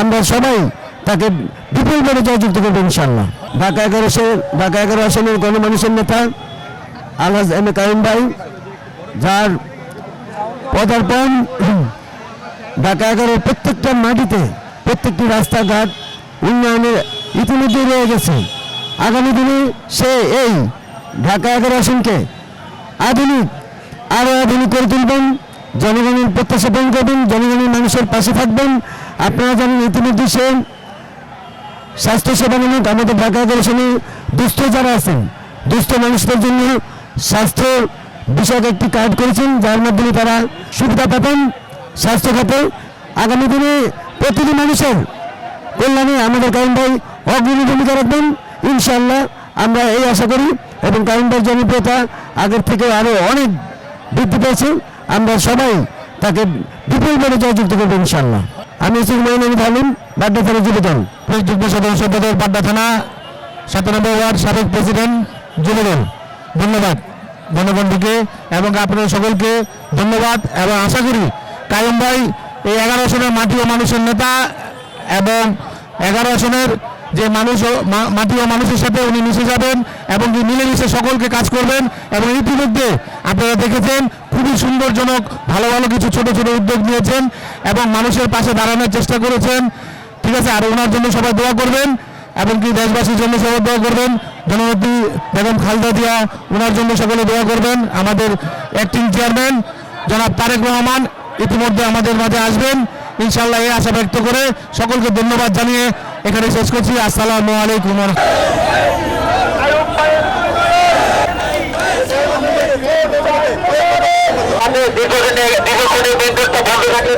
আমরা সবাই তাকে বিপুল বিপুলভাবে জয়যুক্ত করব ইনশাল্লাহ ঢাকা এগারোশো ঢাকা এগারো আসনের গণমানুষের নেতা আলহাজ এম এ কাইম ভাই, যার পদার্পণ ঢাকা এগারোর প্রত্যেকটা মাটিতে, প্রত্যেকটি রাস্তাঘাট উন্নয়নের ইতিমধ্যে রয়ে গেছে। আগামী দিনে সে এই ঢাকা এগারো আসনকে আধুনিক আরও আধুনিক করে তুলবেন। জনগণের প্রত্যাশা পূরণ করবেন, জনগণের মানুষের পাশে থাকবেন। আপনারা জানেন ইতিমধ্যে স্বাস্থ্যসেবা মূলক আমাদের ঢাকা এগারোশনে দুস্থ যারা আছেন, দুস্থ মানুষদের জন্য স্বাস্থ্য বিষয়ক একটি কার্ড করেছেন, যার মাধ্যমে তারা সুবিধা পাবেন স্বাস্থ্য খাতে। আগামী দিনে প্রতিটি মানুষের কল্যাণে আমাদের কাইম ভাই অগ্রণী ভূমিকা রাখবেন। ইনশাল্লাহ আমরা এই আশা করি এবং কাইম ভাইয়ের জনপ্রিয়তা আগের থেকে আরও অনেক বৃদ্ধি পেয়েছে। আমরা সবাই তাকে বিপুলভাবে জয়যুক্ত করব ইনশাল্লাহ আমি শ্রী মহিনুল আলম বাড্ডা থানা যুবদল যুগ্ম সদস্য পদের বাড্ডা থানা, সাতানব্বই ওয়ার্ড, সাবেক প্রেসিডেন্ট যুবদল ধন্যবাদ বন্ধুকে এবং আপনাদের সকলকে ধন্যবাদ এবং আশা করি কায়ম ভাই এই এগারো আসনের মাটি ও মানুষের নেতা এবং এগারো আসনের যে মানুষ মাটি ও মানুষের সাথে উনি মিশে যাবেন এবং মিলেমিশে সকলকে কাজ করবেন এবং ইতিমধ্যে আপনারা দেখেছেন খুবই সুন্দরজনক, ভালো ভালো কিছু ছোট ছোট উদ্যোগ নিয়েছেন এবং মানুষের পাশে দাঁড়ানোর চেষ্টা করেছেন। ঠিক আছে, আর ওনার জন্য সবাই দোয়া করবেন এবং কি দেশবাসীর জন্য সবাই দোয়া করবেন। জননেত্রী বেগম খালদা দিয়া ওনার জন্য সকলে দোয়া করবেন। আমাদের অ্যাক্টিং চেয়ারম্যান জনাব তারেক রহমান, ইতিমধ্যে আমাদের মাঝে আসবেন। ইনশাল্লাহ এই আশা ব্যক্ত করে সকলকে ধন্যবাদ জানিয়ে এখানে শেষ করছি। আসসালামু আলাইকুম দীর্ঘদিনে দীর্ঘদিনে বিদ্যুৎটা বন্ধ রাখলে